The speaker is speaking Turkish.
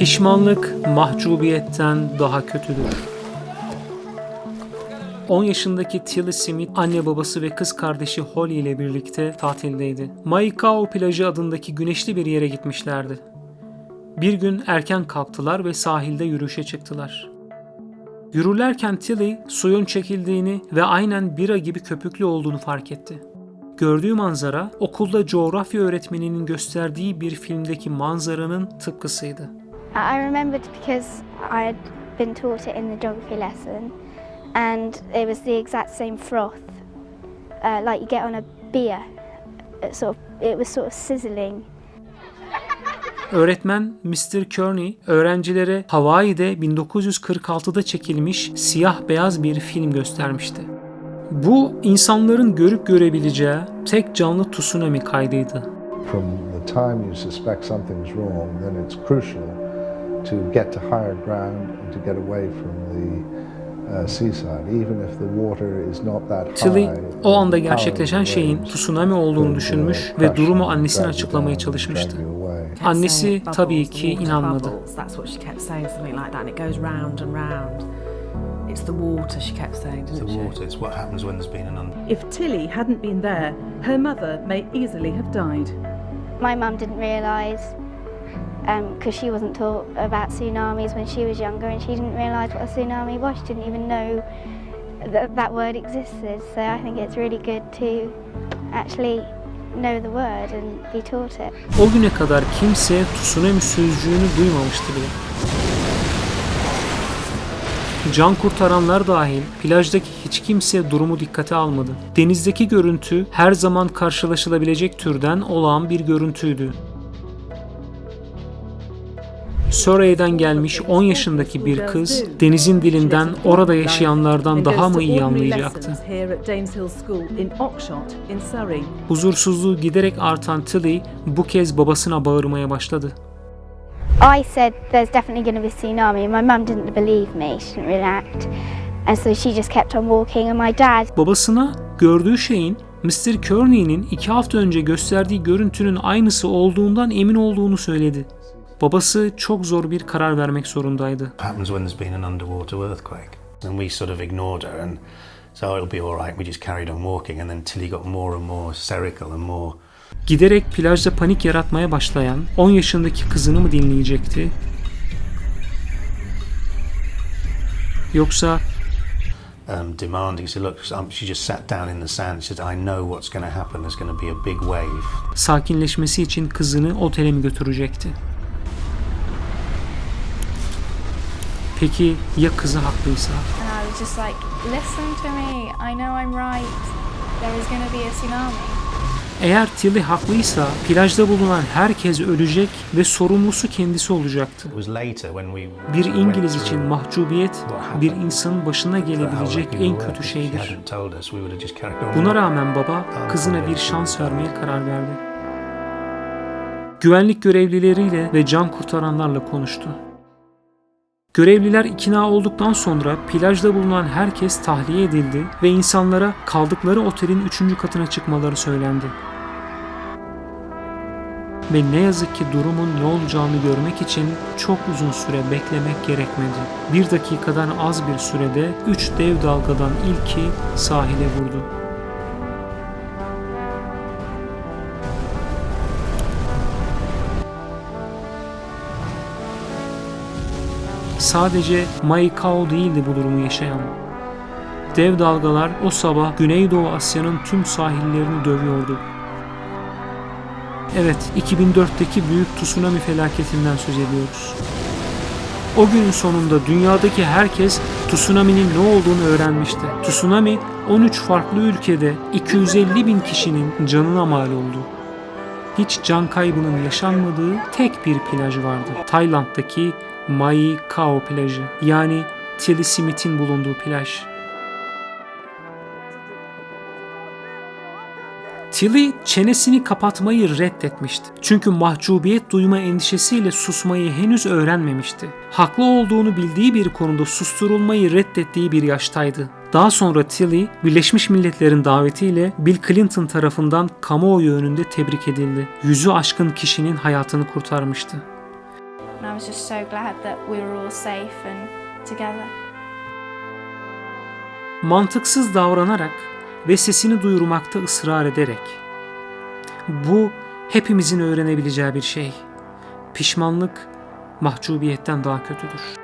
Pişmanlık mahcubiyetten daha kötüdür. 10 yaşındaki Tilly Smith anne babası ve kız kardeşi Holly ile birlikte tatildeydi. Maikao plajı adındaki güneşli bir yere gitmişlerdi. Bir gün erken kalktılar ve sahilde yürüyüşe çıktılar. Yürürlerken Tilly suyun çekildiğini ve aynen bira gibi köpüklü olduğunu fark etti. Gördüğü manzara okulda coğrafya öğretmeninin gösterdiği bir filmdeki manzaranın tıpkısıydı. I remembered because I had been taught it in the geography lesson, and it was the exact same froth, uh, like you get on a beer. It sort of, it was sort of sizzling. Öğretmen Mr. Kearney öğrencilere Hawaii'de 1946'da çekilmiş siyah beyaz bir film göstermişti. Bu insanların görüp görebileceği tek canlı tsunami kaydıydı. From the time you suspect something's wrong, then it's crucial to get to higher ground and to get away from the uh, seaside, even if the water is not that high. Tilly o anda the gerçekleşen the şeyin tsunami olduğunu düşünmüş ve durumu annesine açıklamaya çalışmıştı. Annesi tabii ki the inanmadı. bubbles. That's what she kept saying, something like that, and it goes round and round. It's the water, she kept saying, The didn't she? water, it's what happens when there's been an un- If Tilly hadn't been there, her mother may easily have died. My mum didn't realise because she wasn't taught about tsunamis when she was younger, and she didn't realise what a tsunami was. She didn't even know that that word existed. So I think it's really good to actually know the word and be taught it. O güne kadar kimse tsunami sözcüğünü duymamıştı bile. Can kurtaranlar dahil plajdaki hiç kimse durumu dikkate almadı. Denizdeki görüntü her zaman karşılaşılabilecek türden olağan bir görüntüydü. Surrey'den gelmiş 10 yaşındaki bir kız denizin dilinden orada yaşayanlardan daha mı iyi anlayacaktı? Huzursuzluğu giderek artan Tilly bu kez babasına bağırmaya başladı. I said there's definitely going to be a tsunami, my mum didn't believe me. She didn't react. And so she just kept on walking, and my dad Babasına gördüğü şeyin Mr. Kearney'nin iki hafta önce gösterdiği görüntünün aynısı olduğundan emin olduğunu söyledi. Babası çok zor bir karar vermek zorundaydı. happens when there's been an underwater earthquake. And we sort of ignored her and so "Oh, it'll be all right. We just carried on walking and then Tilly got more and more hysterical and more Giderek plajda panik yaratmaya başlayan 10 yaşındaki kızını mı dinleyecekti? Yoksa um, demanding. So look, um, she just sat down in the sand. She said, I know what's going to happen. There's going to be a big wave. sakinleşmesi için kızını otele mi götürecekti? Peki ya kızı haklıysa? And I was just like, listen to me. I know I'm right. There is going to be a tsunami. Eğer Tilly haklıysa plajda bulunan herkes ölecek ve sorumlusu kendisi olacaktı. It was later when we Bir İngiliz için mahcubiyet bir insanın başına gelebilecek en kötü şeydir. Buna rağmen baba kızına bir şans vermeye karar verdi. Güvenlik görevlileriyle ve can kurtaranlarla konuştu. Görevliler ikna olduktan sonra plajda bulunan herkes tahliye edildi ve insanlara kaldıkları otelin 3. katına çıkmaları söylendi. Ve ne yazık ki durumun ne olacağını görmek için çok uzun süre beklemek gerekmedi. Bir dakikadan az bir sürede 3 dev dalgadan ilki sahile vurdu. Sadece Maikao değildi bu durumu yaşayan. Dev dalgalar o sabah Güneydoğu Asya'nın tüm sahillerini dövüyordu. Evet, 2004'teki büyük tsunami felaketinden söz ediyoruz. O günün sonunda dünyadaki herkes tsunami'nin ne olduğunu öğrenmişti. Tsunami 13 farklı ülkede 250 bin kişinin canına mal oldu. Hiç can kaybının yaşanmadığı tek bir plaj vardı. Tayland'daki Mai Khao plajı yani Tilly Smith'in bulunduğu plaj. Tilly çenesini kapatmayı reddetmişti. Çünkü mahcubiyet duyma endişesiyle susmayı henüz öğrenmemişti. Haklı olduğunu bildiği bir konuda susturulmayı reddettiği bir yaştaydı. Daha sonra Tilly, Birleşmiş Milletler'in davetiyle Bill Clinton tarafından kamuoyu önünde tebrik edildi. Yüzü aşkın kişinin hayatını kurtarmıştı. I was just so glad that we were all safe and together. mantıksız davranarak ve sesini duyurmakta ısrar ederek. Bu hepimizin öğrenebileceği bir şey. Pişmanlık mahcubiyetten daha kötüdür.